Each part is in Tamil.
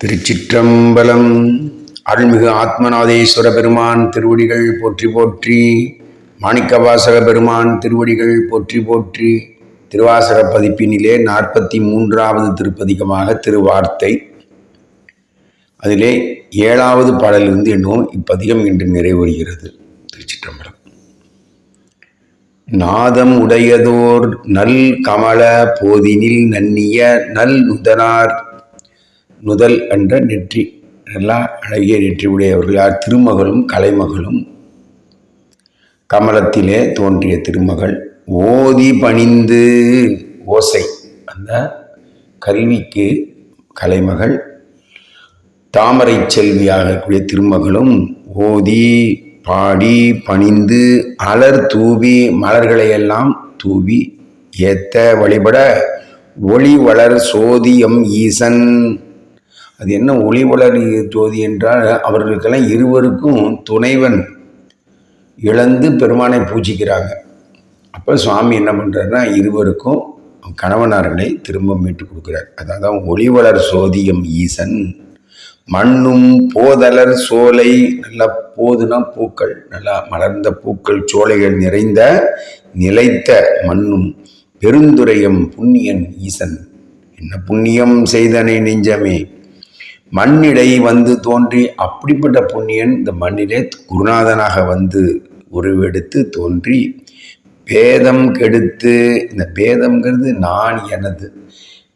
திருச்சிற்றம்பலம். அருள்மிகு ஆத்மநாதேஸ்வர பெருமான் திருவடிகள் போற்றி போற்றி மாணிக்கவாசக பெருமான் திருவடிகள் போற்றி போற்றி திருவாசக பதிப்பினிலே நாற்பத்தி மூன்றாவது திருப்பதிகமாக திருவார்த்தை. அதிலே ஏழாவது பாடலிருந்து என்னும் இப்பதிகம் இன்று நிறைவருகிறது திருச்சிற்றம்பலம். நாதம் உடையதோர் நல் கமல போதினில் நன்னிய நல் நுதனார் நுதல் என்ற நெற்றி நல்லா அழகிய நெற்றி உடையவர்கள் யார்? திருமகளும் கலைமகளும். கமலத்திலே தோன்றிய திருமகள் ஓதி பணிந்து ஓசை. அந்த கல்விக்கு கலைமகள். தாமரை செல்வியாக கூடிய திருமகளும் ஓதி பாடி பணிந்து அலர் தூவி மலர்களையெல்லாம் தூவி ஏத்த வழிபட ஒளி வளர் சோதியம் ஈசன். அது என்ன ஒளி வளர் ஜோதி என்றால் அவர்களுக்கெல்லாம் இருவருக்கும் துணைவன் இழந்து பெருமானை பூஜிக்கிறாங்க. அப்போ சுவாமி என்ன பண்ணுறாருன்னா இருவருக்கும் கணவனார்களை திரும்ப மீட்டு கொடுக்குறார். அதான் ஒளிவளர் சோதியம் ஈசன் மண்ணும் போதலர் சோலை நல்லா போதுனா பூக்கள் நல்லா மலர்ந்த பூக்கள் சோலைகள் நிறைந்த நிலைத்த மண்ணும் பெருந்துரையம் புண்ணியன் ஈசன். என்ன புண்ணியம் செய்தனை நெஞ்சமே மண்ணிடை வந்து தோன்றி அப்படிப்பட்ட புண்ணியன் இந்த மண்ணிலே குருநாதனாக வந்து உருவெடுத்து தோன்றி பேதம் கெடுத்து இந்த பேதம்ங்கிறது நான் எனது.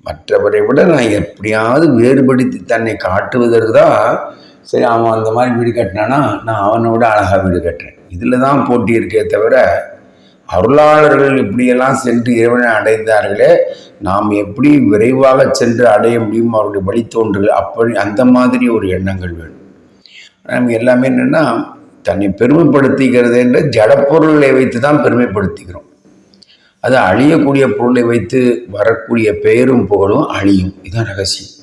மற்றவரை விட நான் எப்படியாவது வேறுபடுத்தி தன்னை காட்டுவதற்கு தான் சரி அவன் அந்த மாதிரி வீடு கட்டினானா நான் அவனை விட அழகாக வீடு கட்டுறேன். இதில் தான் போட்டி இருக்கே தவிர அருளாளர்கள் இப்படியெல்லாம் சென்று இறைவனை அடைந்தார்களே நாம் எப்படி விரைவாக சென்று அடைய முடியும் அவருடைய வழித்தோன்றல் அப்படி அந்த மாதிரி ஒரு எண்ணங்கள் வேணும். நம்ம எல்லாமே என்னென்னா தன்னை பெருமைப்படுத்திக்கிறது என்ற ஜடப்பொருளை வைத்து தான் பெருமைப்படுத்திக்கிறோம் அது அழியக்கூடிய பொருளை வைத்து வரக்கூடிய பெயரும் புகழும் அழியும். இதுதான் ரகசியம்.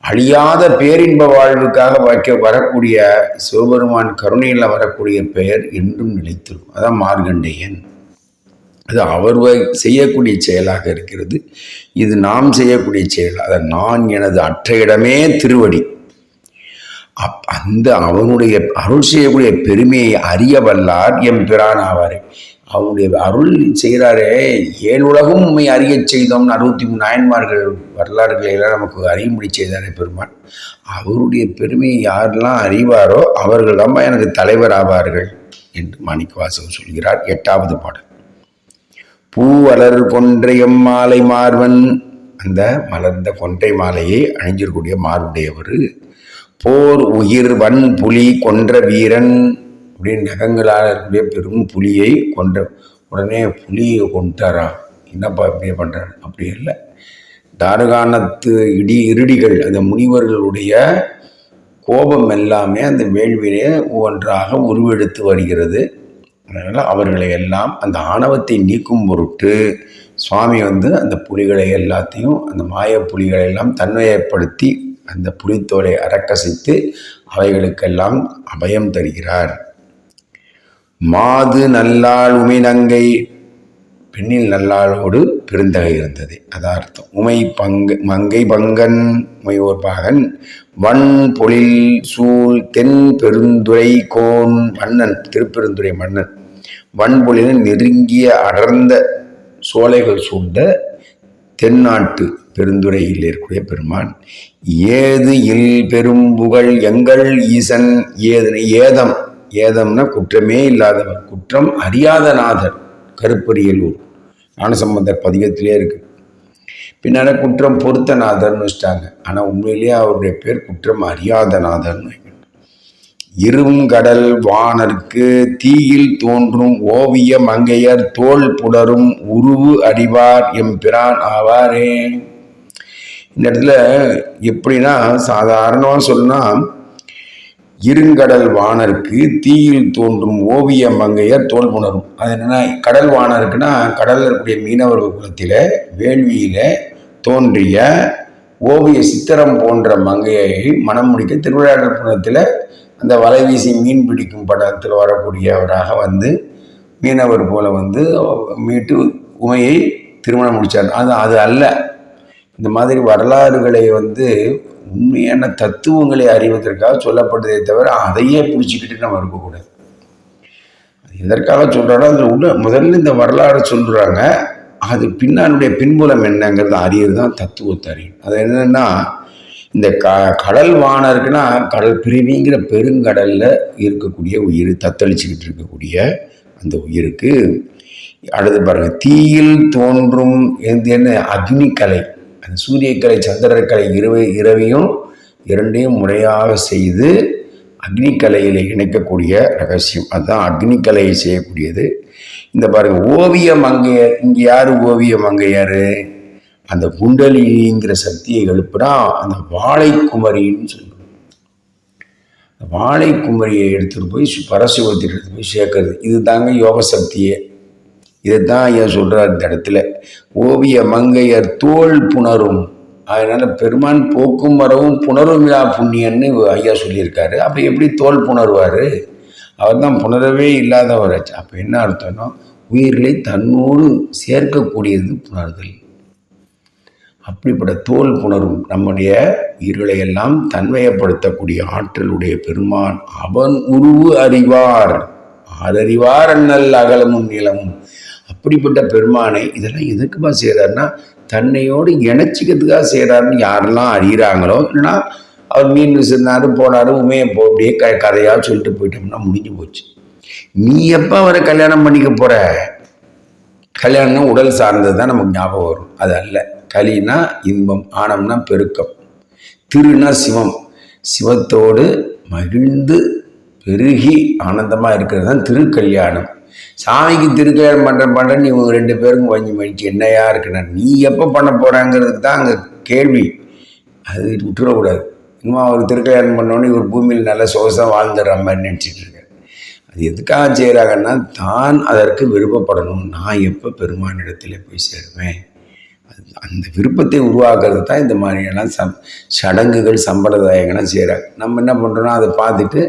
அழியாத பேரின்ப வாழ்வுக்காக வைக்க வரக்கூடிய சிவபெருமான் கருணையில் வரக்கூடிய பெயர் என்றும் நிலைத்திருக்கும். அதான் மார்கண்டேயன் அது அவர் செய்யக்கூடிய செயலாக இருக்கிறது. இது நாம் செய்யக்கூடிய செயல். அதை நான் எனது அற்ற இடமே திருவடி. அப் அந்த அவனுடைய அருள் செய்யக்கூடிய பெருமையை அறிய வல்லார் எம் பிரான் ஆவார். அவனுடைய அருள் செய்கிறாரே ஏழு உலகம் உண்மை அறிய செய்தோம்னு அறுபத்தி மூணு நாயன்மார்கள் வரலாறுகளை எல்லாம் நமக்கு அறியும்படி செய்தாரே பெருமான். அவருடைய பெருமையை யாரெல்லாம் அறிவாரோ அவர்கள் தான் எனக்கு தலைவர் ஆவார்கள் என்று மாணிக்கவாசகம் சொல்கிறார் எட்டாவது பாடல். பூவலர் கொன்றையம் மாலை மார்வன். அந்த மலர்ந்த கொன்றை மாலையை அணிஞ்சிருக்கூடிய மார்புடையவர். போர் உயிர் வன் புலி கொன்ற வீரன். அப்படின்னு நகங்களால் இருக்கக்கூடிய பெரும் புலியை கொன்ற உடனே புலியை கொண்டாரா என்னப்பா இப்படியே பண்ணுறாரு அப்படி இல்லை தாரகானத்து இடி இருடிகள் அந்த முனிவர்களுடைய கோபம் எல்லாமே அந்த வேள்வியிலே ஒன்றாக உருவெடுத்து வருகிறது. அதனால் அவர்களை எல்லாம் அந்த ஆணவத்தை நீக்கும் பொருட்டு சுவாமி வந்து அந்த புலிகளை எல்லாத்தையும் அந்த மாய புலிகளை எல்லாம் தன்மையப்படுத்தி அந்த புலித்தோலை அரக்கசித்து அவைகளுக்கெல்லாம் அபயம் தருகிறார். மாது நல்லாள் உமிநங்கை பெண்ணில் நல்லாளோடு பெருந்தகை இருந்தது. அதார்த்தம். உமை பங்கு மங்கை பங்கன் உமையோர் பாகன் வன் பொழில் சூழ் தென் பெருந்துரை கோன் மன்னன் திருப்பெருந்துரை மன்னன். வன்பொழில் நெருங்கிய அடர்ந்த சோலைகள் சூழ்ந்த தென்னாட்டு பெருந்துறையில் இருக்கக்கூடிய பெருமான் ஏது இல் பெரும் புகழ் எங்கள் ஈசன் ஏது ஏதம் ஏதம்னா குற்றமே இல்லாதவர் குற்றம் அறியாத நாதர். கருப்பரியலூர் ஞானசம்பந்தர் பதிகத்திலே இருக்கு. பின்னால குற்றம் பொருத்தநாதர்னு வச்சிட்டாங்க. ஆனால் உண்மையிலேயே அவருடைய பேர் குற்றம் அறியாதநாதர்னு இரும் கடல் வானர்க்கு தீயில் தோன்றும் ஓவிய மங்கையர் தோல் புடரும் உருவு அடிவார் எம்பிரான் ஆவாரே. இந்த இடத்துல எப்படின்னா சாதாரணமாக சொன்னால் இருங்கடல் வானருக்கு தீயில் தோன்றும் ஓவிய மங்கையர் தோல் புணரும். அது என்னன்னா கடல் வானருக்குன்னா கடலில் இருக்கக்கூடிய மீனவர்கள் குலத்தில் வேள்வியில் தோன்றிய ஓவிய சித்திரம் போன்ற மங்கையை மனம் முடிக்க திருவிழாடல் புணத்தில் அந்த வலை வீசி மீன் பிடிக்கும் படத்தில் வரக்கூடியவராக வந்து மீனவர் போல வந்து மீட்டு உமையை திருமணம் முடித்தார் அது அது அல்ல. இந்த மாதிரி வரலாறுகளை வந்து உண்மையான தத்துவங்களை அறிவதற்காக சொல்லப்படுதே தவிர அதையே பிடிச்சிக்கிட்டு நம்ம இருக்கக்கூடாது. அது எதற்காக சொல்கிறாரோ அதில் உள்ள முதல்ல இந்த வரலாறு சொல்கிறாங்க அது பின்னானுடைய பின்புலம் என்னங்கிறத அறியது தான் தத்துவத்தை அறியும். அது என்னென்னா இந்த க கடல் வானம் இருக்குன்னா கடல் பிரிவிங்கிற பெருங்கடலில் இருக்கக்கூடிய உயிர் தத்தளிச்சுக்கிட்டு இருக்கக்கூடிய அந்த உயிருக்கு அடுத்து பாருங்கள் தீயில் தோன்றும் என்ன அக்னிக்கலை. சூரியக்கலை சந்திரக்கலை இரவு இரவையும் இரண்டையும் முறையாக செய்து அக்னிக்கலையில் இணைக்கக்கூடிய ரகசியம். அதுதான் அக்னிக்கலையை செய்யக்கூடியது. இந்த பாருங்கள் ஓவிய மங்கையர் இங்கே யார் ஓவிய யார்? அந்த குண்டலினிங்கிற சக்தியை எழுப்புனா அந்த வாழைக்குமரின்னு சொல்லுவோம் அந்த வாழைக்குமரியை எடுத்துகிட்டு போய் சு- பரசிவத்தில் எடுத்து போய் சேர்க்கறது. இது தாங்க யோக சக்தியே தான் ஐயா சொல்கிறார் இந்த இடத்துல. ஓவிய மங்கையர் தோல் புணரும். அதனால பெருமான் போக்கும் வரவும் புணருமிழா புண்ணியன்னு ஐயா சொல்லியிருக்காரு. அப்போ எப்படி தோல் புணர்வார்? அவர் தான் புணரவே இல்லாதவர். அப்போ என்ன அர்த்தம்னா உயிர்களை தன்னோடு சேர்க்கக்கூடியது புணர்தல். அப்படிப்பட்ட தோல் புணரும் நம்முடைய உயிர்களை எல்லாம் தன்மையப்படுத்தக்கூடிய ஆற்றலுடைய பெருமான். அவன் உருவு அறிவார். ஆறறிவார் அண்ணல் அகலமும் நிலமும் அப்படிப்பட்ட பெருமானை இதெல்லாம் எதுக்குமா செய்கிறாருன்னா தன்னையோடு இணைச்சிக்கிறதுக்காக செய்கிறாருன்னு யாரெல்லாம் அறிகிறாங்களோ இல்லைன்னா அவர் மீன் விசிறினாரு போனாரு உமையை போ அப்படியே க கதையாக சொல்லிட்டு போயிட்டோம்னா முடிஞ்சு போச்சு. நீ எப்போ அவரை கல்யாணம் பண்ணிக்க போகிற கல்யாணம்னா உடல் சார்ந்தது தான் நமக்கு ஞாபகம் வரும். அது அல்ல. கலினா இன்பம் ஆனம்னா பெருக்கம். திருனா சிவம். சிவத்தோடு மகிழ்ந்து பெருகி ஆனந்தமாக இருக்கிறது தான் திருக்கல்யாணம். சாமிக்கு திருக்கல்யாணம் பண்ணுற பண்ணுறேன்னு இவங்க ரெண்டு பேருக்கும் வஞ்சி மடிச்சு என்னையா இருக்குண்ணா நீ எப்போ பண்ண போகிறாங்கிறதுக்கு தான் அங்கே கேள்வி. அது விட்டுறக்கூடாது. இன்னும் அவர் திருக்கல்யாணம் பண்ணோன்னே இவர் பூமியில் நல்ல சோசம் வாழ்ந்துடுற மாதிரி நினச்சிட்டு இருக்காரு. அது எதுக்காக செய்கிறாங்கன்னா தான் அதற்கு விருப்பப்படணும். நான் எப்போ பெருமானிடத்தில் போய் சேருவேன்? அந்த விருப்பத்தை உருவாக்குறது தான் இந்த மாதிரியெல்லாம் சம் சடங்குகள் சம்பிரதாயங்கள்லாம் செய்கிறாங்க நம்ம என்ன பண்ணுறோம்னா அதை பார்த்துட்டு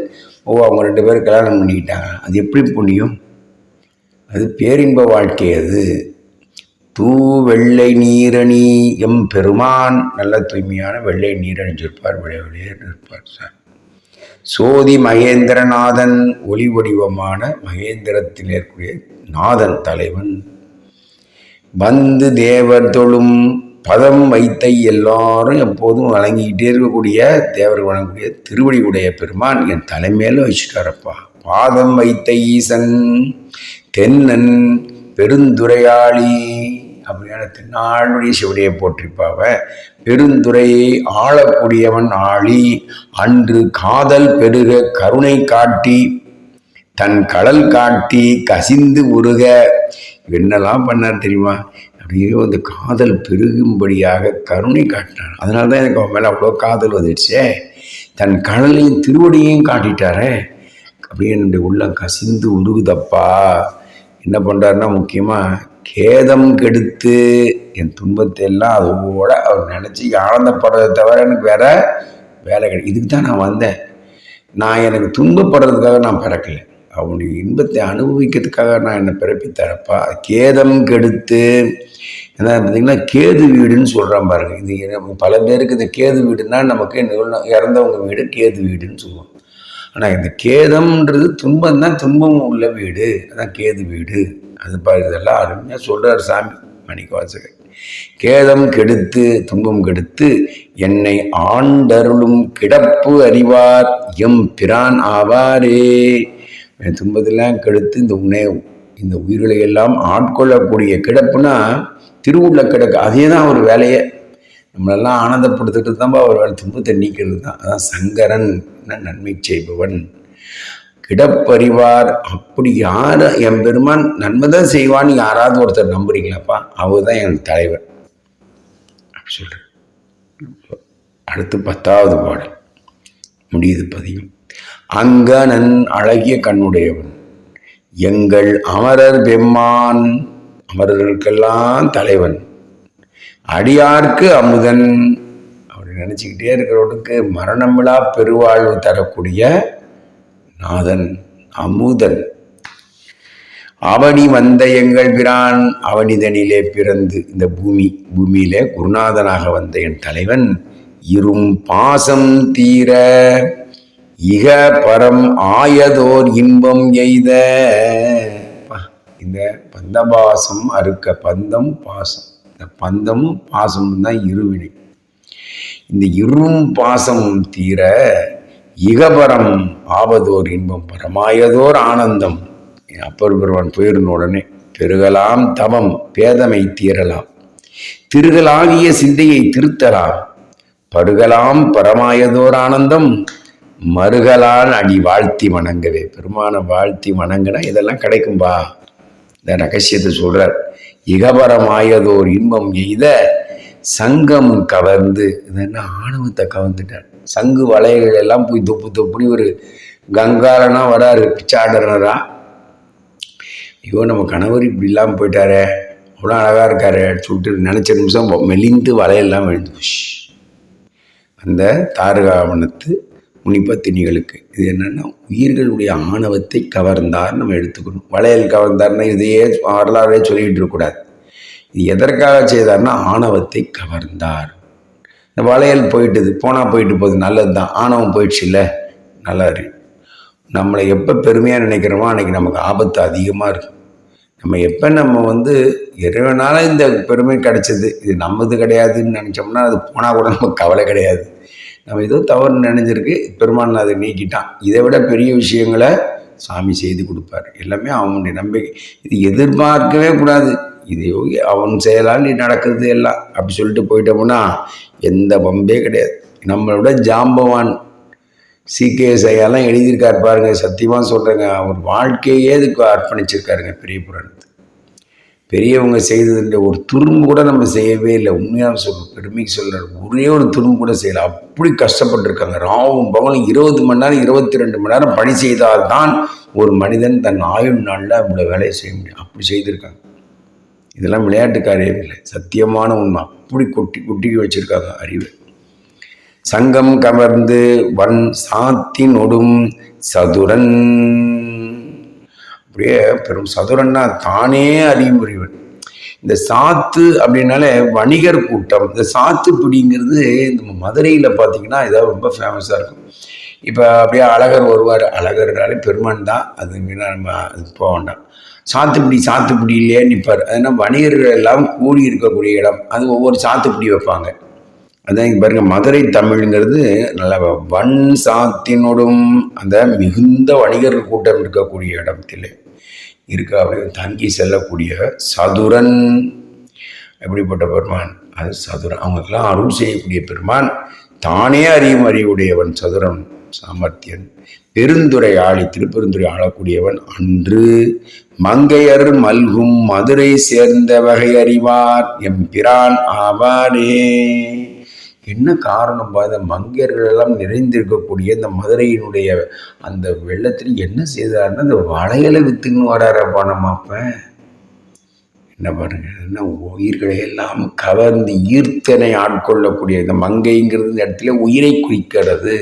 ஓ அவங்க ரெண்டு பேரும் கல்யாணம் பண்ணிக்கிட்டாங்க. அது எப்படி முடியும் அது பேரின்ப வாழ்க்கை அது. தூ வெள்ளை நீரணி எம் பெருமான். நல்ல தூய்மையான வெள்ளை நீரணிஞ்சிருப்பார் விளைய இருப்பார் சார். சோதி மகேந்திரநாதன் ஒளி வடிவமான மகேந்திரத்தில் ஏற்கக்கூடிய நாதன் தலைவன். வந்து தேவர் தொழும் பதம் வைத்தை எல்லாரும் எப்போதும் வழங்கிக்கிட்டே இருக்கக்கூடிய தேவர் வழங்கக்கூடிய திருவடி உடைய பெருமான் என் தலைமையில வச்சுட்டாரப்பா பாதம் வைத்த ஈசன் தென்னன் பெருந்துரையாளி அப்படியான தென்னாளுடைய சிவனையை போற்றிப்பாவ. பெருந்துரையை ஆளக்கூடியவன் ஆளி அன்று காதல் பெருக கருணை காட்டி தன் கடல் காட்டி கசிந்து உருக என்னெல்லாம் பண்ணார் தெரியுமா? அப்படியே அந்த காதல் பெருகும்படியாக கருணை காட்டினார். அதனால தான் எனக்கு அவன் மேலே அவ்வளோ காதல் வந்துடுச்சே தன் கடலையும் திருவடியையும் காட்டிட்டாரே. அப்படியே என்னுடைய உள்ளம் கசிந்து உருகுதப்பா என்ன பண்ணுறாருன்னா முக்கியமாக கேதம் கெடுத்து என் துன்பத்தை எல்லாம் அதோட அவர் நினச்சி ஆனந்தப்படுறதை தவிர எனக்கு வேற வேலை கிடையாது இதுக்கு தான் நான் வந்தேன். நான் எனக்கு துன்பப்படுறதுக்காக நான் பிறக்கலை. அவனுடைய இன்பத்தை அனுபவிக்கிறதுக்காக நான் என்னை பிறப்பித்தரப்பா கேதம் கெடுத்து. என்ன பார்த்தீங்கன்னா கேது வீடுன்னு சொல்கிறான் பாருங்க. இது பல பேருக்கு இந்த கேது வீடுன்னா நமக்கு என்ன- இறந்தவங்க வீடு கேது வீடுன்னு சொல்லுவோம். ஆனால் இந்த கேதம்ன்றது துன்பம் தான் துன்பம் உள்ள வீடு. அதான் கேது வீடு. அது பாரு இதெல்லாம் அருமையாக சொல்கிறார் சாமி மணிக்கவாசகர் கேதம் கெடுத்து துன்பம் கெடுத்து என்னை ஆண்டருளும் கிடப்பு அறிவார் எம் பிரான் ஆவாரே. என் துன்பத்தெல்லாம் கெடுத்து இந்த உன்னை இந்த உயிர்களை எல்லாம் ஆட்கொள்ளக்கூடிய கிடப்புனா திருவுள்ள கிடக்கு. அதே தான் ஒரு வேலையை. நம்மளெல்லாம் ஆனந்தப்படுத்திட்டு தான்ப்பா அவர் வேலை துன்பத்தை நீக்கிறது தான். அதான் சங்கரன் நன்மை செய்பவன். கிடப்பறிவார். அப்படி யார் என் பெருமான்? நன்மை தான் செய்வான்னு யாராவது ஒருத்தர் நம்புறீங்களாப்பா? அவர் தான் என் தலைவர். அப்படி சொல்கிறேன் அடுத்து பத்தாவது பாடல். முடியுது பதியும் அங்கனன் அழகிய கண்ணுடையவன். எங்கள் அமரர் பெம்மான் அமரர்களுக்கெல்லாம் தலைவன். அடியார்க்கு அமுதன். அப்படி நினச்சிக்கிட்டே இருக்கிறவனுக்கு மரணமிழா பெருவாழ்வு தரக்கூடிய நாதன் அமுதன். அவனி வந்த எங்கள் பிரான் அவனிதனிலே பிறந்து இந்த பூமி பூமியிலே குருநாதனாக வந்த என் தலைவன். இரும் பாசம் தீர இக பரம் ஆயதோர் இன்பம் எய்த. அப்பா, இந்த பந்தபாசம் அறுக்க பந்தம் பாசம். இந்த பந்தமும் பாசமும் தான் இருவினை. இந்த இரும் பாசம் தீர இகபரம் ஆவதோர் இன்பம் பரமாயதோர் ஆனந்தம். அப்பர் பெருமான் போயிருந்த உடனே பெருகலாம் தவம் பேதமை தீரலாம். திருகலாகிய சிந்தையை திருத்தலாம். பருகலாம் பரமாயதோர் ஆனந்தம் மறுகலான் அடி வாழ்த்தி வணங்கவே. பெருமான வாழ்த்தி வணங்கினா இதெல்லாம் கிடைக்கும்பா. இந்த ரகசியத்தை சொல்றார். இகபரமாயதோர் இன்பம் எய்த சங்கம் கவர்ந்து. இது என்ன ஆணவத்தை கவர்ந்துட்டார். சங்கு வளையல்கள் எல்லாம் போய் தொப்பு தொப்புனி ஒரு கங்காரனா வராரு பிச்சாடனரா ஐயோ நம்ம கணவர் இப்படி இல்லாமல் போயிட்டாரே. அவ்வளோ அழகாக இருக்காரு சொல்லிட்டு நினச்ச நிமிஷம் மெலிந்து வலையெல்லாம் விழுந்து. போச்சு அந்த தாரகாவணத்து முனிப்பத்தினிகளுக்கு இது என்னென்னா உயிர்களுடைய ஆணவத்தை கவர்ந்தார் நம்ம எடுத்துக்கணும். வளையல் கவர்ந்தார்னா இதையே வரலாறே சொல்லிகிட்டு இருக்கக்கூடாது. இது எதற்காக செய்தார்னா ஆணவத்தை கவர்ந்தார். இந்த வளையல் போயிட்டுது போனால் போயிட்டு போகுது நல்லது தான் ஆணவம் போயிடுச்சு இல்லை நல்லா இருக்கு நம்மளை எப்போ பெருமையாக நினைக்கிறோமோ அன்றைக்கி நமக்கு ஆபத்து அதிகமாக இருக்கும். நம்ம எப்போ நம்ம வந்து இறைவனால இந்த பெருமை கிடைச்சது இது நம்மது கிடையாதுன்னு நினச்சோம்னா அது போனால் கூட நமக்கு கவலை கிடையாது. நம்ம ஏதோ தவறு நினைஞ்சிருக்கு பெருமான் அதை நீக்கிட்டான். இதை விட பெரிய விஷயங்களை சாமி செய்து கொடுப்பார். எல்லாமே அவனுடைய நம்பிக்கை இது எதிர்பார்க்கவே கூடாது. இது யோகி அவன் செயலால் நீ நடக்கிறது எல்லாம். அப்படி சொல்லிட்டு போயிட்டோம்னா எந்த பம்பே கிடையாது. நம்மளோட ஜாம்பவான் சிகேஎஸ்ஐயெல்லாம் எழுதியிருக்கார் எழுதியிருக்காரு பாருங்க. சத்தியமாக சொல்கிறேங்க அவர் வாழ்க்கையே இதுக்கு அர்ப்பணிச்சிருக்காருங்க பெரிய புராணத்து. பெரியவங்க செய்ததுன்ற ஒரு துரும்பு கூட நம்ம செய்யவே இல்லை. உண்மையாக சொல்ல பெருமைக்கு சொல்கிறார் ஒரே ஒரு துரும்பு கூட செய்யலை. அப்படி கஷ்டப்பட்டுருக்காங்க. ராவும் பகலும் இருபது மணி நேரம் இருபத்தி ரெண்டு மணி நேரம் பணி செய்தால்தான் ஒரு மனிதன் தன் ஆயுள் நாளில் அவ்வளோ வேலையை செய்ய முடியும். அப்படி செய்திருக்காங்க. இதெல்லாம் விளையாட்டு காரியம் இல்லை. சத்தியமான உண்மை. அப்படி கொட்டி கொட்டி வச்சுருக்காங்க அறிவை. சங்கம் கவர்ந்து வன் சாத்தி நொடும் சதுரன் அப்படியே பெரும் சதுரன்னா தானே அறிவுரிவன் இந்த சாத்து அப்படின்னாலே வணிகர் கூட்டம். இந்த சாத்து பிடிங்கிறது இந்த மதுரையில் பார்த்தீங்கன்னா இதாக ரொம்ப ஃபேமஸாக இருக்கும். இப்போ அப்படியே அழகர் வருவார். அழகர்னாலே பெருமான் தான். அது மீனா நம்ம போக வேண்டாம். சாத்துப்பிடி சாத்துப்பிடி இல்லையே நிற்பார் அதனால் வணிகர்கள் எல்லாம் கூடி இருக்கக்கூடிய இடம். அது ஒவ்வொரு சாத்துப்பிடி வைப்பாங்க. அதான் இங்கே பாருங்கள் மதுரை தமிழ்ங்கிறது நல்ல வன் சாத்தினோடும் அந்த மிகுந்த வணிகர்கள் கூட்டம் இருக்கக்கூடிய இடத்திலே. இருக்க அப்படியே தங்கி செல்லக்கூடிய சதுரன். எப்படிப்பட்ட பெருமான்? அது சதுரன். அவங்களுக்கெல்லாம் அருள் செய்யக்கூடிய பெருமான். தானே அறியும் அறிவுடையவன் சதுரன் சாமர்த்தியன். பெருந்துரை ஆளி திருப்பெருந்துரை ஆளக்கூடியவன் அன்று. மங்கையர் மல்கும் மதுரை சேர்ந்த வகை அறிவார் எம் பிரான் ஆவாரே என்ன காரணம்? பார்த்த மங்கையர்கள் எல்லாம் நிறைந்திருக்கக்கூடிய இந்த மதுரையினுடைய அந்த வெள்ளத்தில் என்ன செய்தாருன்னா அந்த வளையலை வித்துன்னு வராரப்பா நம்ம அப்ப. என்ன பாருங்க என்ன உயிர்களை எல்லாம் கவர்ந்து ஈர்த்தனை ஆட்கொள்ளக்கூடிய இந்த மங்கைங்கிறது இந்த இடத்துல உயிரை குறிக்கிறது.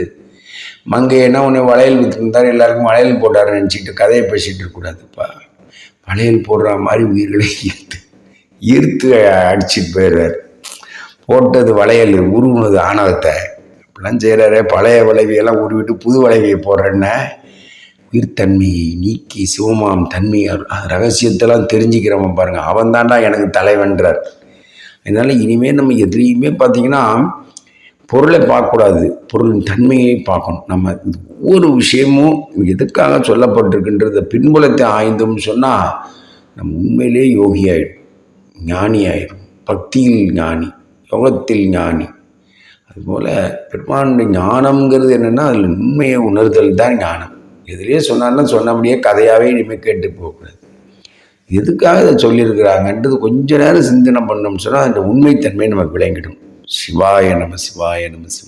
மங்கை என்ன உன்னை வளையல் வித்துருந்தார் எல்லாருக்கும் வளையல் போட்டாருன்னு நினச்சிட்டு கதையை பேசிகிட்டு இருக்கக்கூடாதுப்பா வளையல் போடுற மாதிரி உயிர்களை ஈர்த்து ஈர்த்து அடிச்சுட்டு போயிடுறாரு போட்டது வளையல் உருவுனது ஆணவத்தை. இப்படிலாம் செய்கிறாரு பழைய வளைவியெல்லாம் உருவிட்டு புது வளைவியை போடுறேன்ன. உயிர்த்தன்மையை நீக்கி சிவமாம் தன்மை ரகசியத்தெல்லாம் தெரிஞ்சுக்கிறவன் பாருங்க. அவன் தாண்டா எனக்கு தலைவன்றார். அதனால் இனிமேல் நம்ம எதுலேயுமே பார்த்தீங்கன்னா பொருளை பார்க்கக்கூடாது. பொருளின் தன்மையை பார்க்கணும். நம்ம ஒவ்வொரு விஷயமும் எதுக்காக சொல்லப்பட்டிருக்குன்றத பின்புலத்தை ஆய்ந்தோம்னு சொன்னால் நம்ம உண்மையிலே யோகி ஆயிடும் ஞானி ஆயிடும் பக்தியில் ஞானி. யோகத்தில் ஞானி. அதுபோல் பெருமானுடைய ஞானம்ங்கிறது என்னென்னா அதில் உண்மையை உணர்தல் தான் ஞானம். எதிலே சொன்னார்னா சொன்னபடியே கதையாகவே இனிமேல் கேட்டு போகக்கூடாது. எதுக்காக இதை சொல்லியிருக்கிறாங்கன்றது கொஞ்ச நேரம் சிந்தனை பண்ணோம்னு சொன்னால் அந்த உண்மைத்தன்மை நமக்கு விளங்கிடும். சிவாய நம சிவாய நம சிவ